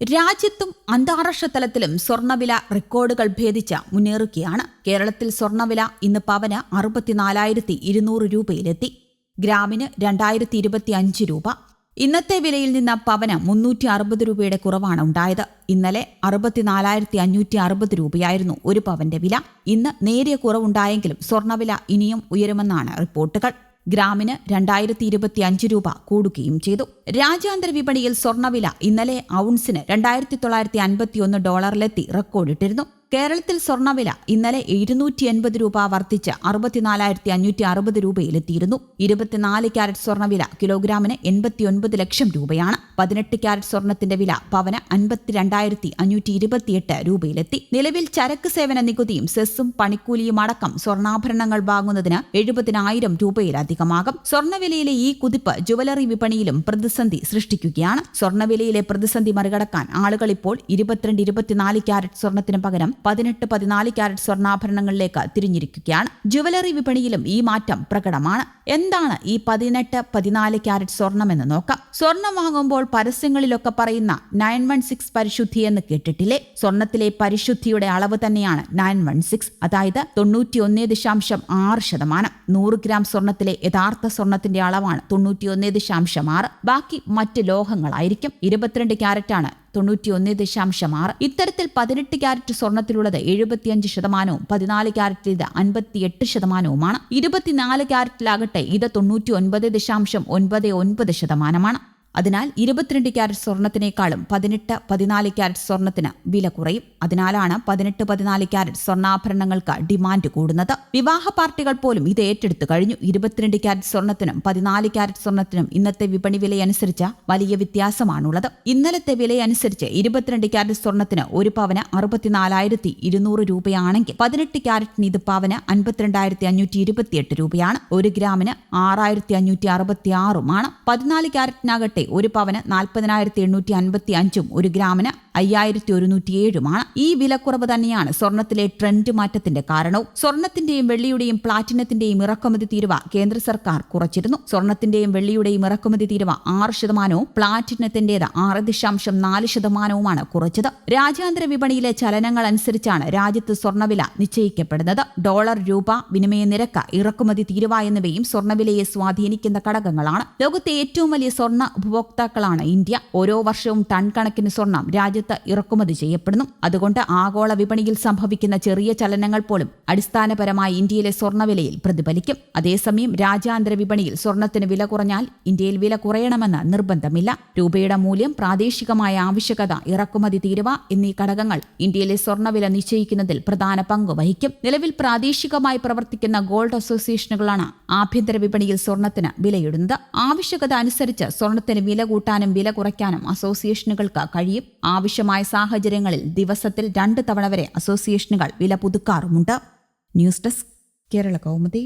രാജ്യത്തും അന്താരാഷ്ട്ര തലത്തിലും സ്വർണവില റെക്കോർഡുകൾ ഭേദിച്ച് മുന്നേറുകയാണ്. കേരളത്തിൽ സ്വർണവില ഇന്ന് പവന് അറുപത്തിനാലായിരത്തി ഇരുന്നൂറ് രൂപയിലെത്തി. ഗ്രാമിന് രണ്ടായിരത്തി ഇരുപത്തി അഞ്ച് രൂപ. ഇന്നത്തെ വിലയിൽ നിന്ന് പവന് മുന്നൂറ്റി അറുപത് രൂപയുടെ കുറവാണ് ഉണ്ടായത്. ഇന്നലെ അറുപത്തിനാലായിരത്തി അഞ്ഞൂറ്റി അറുപത് രൂപയായിരുന്നു ഒരു പവന്റെ വില. ഇന്ന് നേരിയ കുറവുണ്ടായെങ്കിലും സ്വർണവില ഇനിയും ഉയരുമെന്നാണ് റിപ്പോർട്ടുകൾ. ഗ്രാമിന് രണ്ടായിരത്തി ഇരുപത്തി അഞ്ച് രൂപ കൂടുകയും ചെയ്തു. രാജ്യാന്തര വിപണിയിൽ സ്വർണവില ഇന്നലെ ഔൺസിന് രണ്ടായിരത്തി തൊള്ളായിരത്തി അൻപത്തിയൊന്ന് ഡോളറിലെത്തി റെക്കോർഡിട്ടിരുന്നു. കേരളത്തിൽ സ്വർണവില ഇന്നലെ ഇരുന്നൂറ്റി എൺപത് രൂപ വർദ്ധിച്ച് അറുപത്തിനാലായിരത്തി അഞ്ഞൂറ്റി അറുപത് രൂപയിലെത്തിയിരുന്നു. ഇരുപത്തിനാല് ക്യാരറ്റ് സ്വർണവില കിലോഗ്രാമിന് എൺപത്തിയൊൻപത് ലക്ഷം രൂപയാണ്. പതിനെട്ട് ക്യാരറ്റ് സ്വർണത്തിന്റെ വില പവന് അൻപത്തിരണ്ടായിരത്തി അഞ്ഞൂറ്റി ഇരുപത്തിയെട്ട് രൂപയിലെത്തി. നിലവിൽ ചരക്ക് സേവന നികുതിയും സെസ്സും പണിക്കൂലിയും അടക്കം സ്വർണാഭരണങ്ങൾ വാങ്ങുന്നതിന് എഴുപതിനായിരം രൂപയിലധികമാകും. സ്വർണവിലയിലെ ഈ കുതിപ്പ് ജുവലറി വിപണിയിലും പ്രതിസന്ധി സൃഷ്ടിക്കുകയാണ്. സ്വർണവിലയിലെ പ്രതിസന്ധി മറികടക്കാൻ ആളുകൾ ഇപ്പോൾ ഇരുപത്തിരണ്ട് ഇരുപത്തിനാല് ക്യാരറ്റ് സ്വർണത്തിന് പകരം പതിനെട്ട് പതിനാല് ക്യാരറ്റ് സ്വർണാഭരണങ്ങളിലേക്ക് തിരിഞ്ഞിരിക്കുകയാണ്. ജുവലറി വിപണിയിലും ഈ മാറ്റം പ്രകടമാണ്. എന്താണ് ഈ പതിനെട്ട് പതിനാല് ക്യാരറ്റ് സ്വർണമെന്ന് നോക്കാം. സ്വർണം വാങ്ങുമ്പോൾ പരസ്യങ്ങളിലൊക്കെ പറയുന്ന നയൻ വൺ സിക്സ് പരിശുദ്ധി എന്ന് കേട്ടിട്ടില്ലേ? സ്വർണത്തിലെ പരിശുദ്ധിയുടെ അളവ് തന്നെയാണ് നയൻ വൺ സിക്സ്. അതായത് തൊണ്ണൂറ്റി ഒന്നേ ദശാംശം ആറ് ശതമാനം. നൂറ് ഗ്രാം സ്വർണത്തിലെ യഥാർത്ഥ സ്വർണത്തിന്റെ അളവാണ് തൊണ്ണൂറ്റി ഒന്ന് ദശാംശം ആറ്. ബാക്കി മറ്റ് ലോഹങ്ങളായിരിക്കും ഇരുപത്തിരണ്ട് ക്യാരറ്റാണ് തൊണ്ണൂറ്റിയൊന്ന് ദശാംശം ആറ്. ഇത്തരത്തിൽ പതിനെട്ട് ക്യാരറ്റ് സ്വർണത്തിലുള്ളത് എഴുപത്തിയഞ്ച് ശതമാനവും പതിനാല് ക്യാരറ്റിൽ ഇത് അൻപത്തിയെട്ട് ശതമാനവുമാണ്. ഇരുപത്തിനാല് ക്യാരറ്റിലാകട്ടെ ഇത് തൊണ്ണൂറ്റി ഒൻപത് ദശാംശം ഒൻപത് ഒൻപത് ശതമാനമാണ്. അതിനാൽ ഇരുപത്തിരണ്ട് ക്യാരറ്റ് സ്വർണത്തിനേക്കാളും പതിനെട്ട് പതിനാല് ക്യാരറ്റ് സ്വർണത്തിന് വില കുറയും. അതിനാലാണ് പതിനെട്ട് പതിനാല് ക്യാരറ്റ് സ്വർണാഭരണങ്ങൾക്ക് ഡിമാൻഡ് കൂടുന്നത്. വിവാഹ പാർട്ടികൾ പോലും ഇത് ഏറ്റെടുത്തു കഴിഞ്ഞു. ഇരുപത്തിരണ്ട് ക്യാരറ്റ് സ്വർണത്തിനും പതിനാല് ക്യാരറ്റ് സ്വർണത്തിനും ഇന്നത്തെ വിപണി വിലയനുസരിച്ച് വലിയ വ്യത്യാസമാണുള്ളത്. ഇന്നലത്തെ വിലയനുസരിച്ച് ഇരുപത്തിരണ്ട് ക്യാരറ്റ് സ്വർണത്തിന് ഒരു പവന് അറുപത്തിനാലായിരത്തി ഇരുന്നൂറ് രൂപയാണെങ്കിൽ പതിനെട്ട് ക്യാരറ്റിന് ഇത് പവന് അൻപത്തിരണ്ടായിരത്തി അഞ്ഞൂറ്റി ഇരുപത്തിയെട്ട് രൂപയാണ്. ഒരു ഗ്രാമിന് ആറായിരത്തി അഞ്ഞൂറ്റി അറുപത്തി ആറുമാണ് പതിനാല് ക്യാരറ്റിനാകട്ടെ ഒരു പവന് നാൽപ്പതിനായിരത്തി എണ്ണൂറ്റി അൻപത്തി അഞ്ചും ഒരു ഗ്രാമിന് അയ്യായിരത്തി ഒരുന്നൂറ്റി ഏഴുമാണ് ഈ വിലക്കുറവ് തന്നെയാണ് സ്വർണത്തിലെ ട്രെൻഡ് മാറ്റത്തിന്റെ കാരണവും. സ്വർണത്തിന്റെയും വെള്ളിയുടെയും പ്ലാറ്റിനത്തിന്റെയും ഇറക്കുമതി തീരുവ കേന്ദ്ര സർക്കാർ കുറച്ചിരുന്നു. സ്വർണത്തിന്റെയും വെള്ളിയുടെയും ഇറക്കുമതി തീരുവ ആറ് ശതമാനവും പ്ലാറ്റിനത്തിന്റേത് ആറ് ദശാംശം നാല് ശതമാനവുമാണ് കുറച്ചത്. രാജ്യാന്തര വിപണിയിലെ ചലനങ്ങൾ അനുസരിച്ചാണ് രാജ്യത്ത് സ്വർണവില നിശ്ചയിക്കപ്പെടുന്നത്. ഡോളർ രൂപ വിനിമയ നിരക്ക് ഇറക്കുമതി തീരുവ എന്നിവയും സ്വർണവിലയെ സ്വാധീനിക്കുന്ന ഘടകങ്ങളാണ്. ലോകത്തെ ഏറ്റവും വലിയ സ്വർണ ഉപഭോക്താക്കളാണ് ഇന്ത്യ. ഓരോ വർഷവും ടൺ കണക്കിന് സ്വർണം രാജ്യത്ത് ഇറക്കുമതി ചെയ്യപ്പെടുന്നു. അതുകൊണ്ട് ആഗോള വിപണിയിൽ സംഭവിക്കുന്ന ചെറിയ ചലനങ്ങൾ പോലും അടിസ്ഥാനപരമായി ഇന്ത്യയിലെ സ്വർണവിലയിൽ പ്രതിഫലിക്കും. അതേസമയം രാജ്യാന്തര വിപണിയിൽ സ്വർണത്തിന് വില കുറഞ്ഞാൽ ഇന്ത്യയിൽ വില കുറയണമെന്ന് നിർബന്ധമില്ല. രൂപയുടെ മൂല്യം പ്രാദേശികമായ ആവശ്യകത ഇറക്കുമതി തീരുവ എന്നീ ഘടകങ്ങൾ ഇന്ത്യയിലെ സ്വർണവില നിശ്ചയിക്കുന്നതിൽ പ്രധാന പങ്ക് വഹിക്കും. നിലവിൽ പ്രാദേശികമായി പ്രവർത്തിക്കുന്ന ഗോൾഡ് അസോസിയേഷനുകളാണ് ആഭ്യന്തര വിപണിയിൽ സ്വർണത്തിന് വിലയിടുന്നത്. ആവശ്യകത അനുസരിച്ച് സ്വർണത്തിന് വില കൂട്ടാനും വില കുറയ്ക്കാനും അസോസിയേഷനുകൾക്ക് കഴിയും. ആവശ്യമായ സാഹചര്യങ്ങളിൽ ദിവസത്തിൽ രണ്ട് തവണ വരെ അസോസിയേഷനുകൾ വില പുതുക്കാറുമുണ്ട്. News desk Kerala Kaumudi.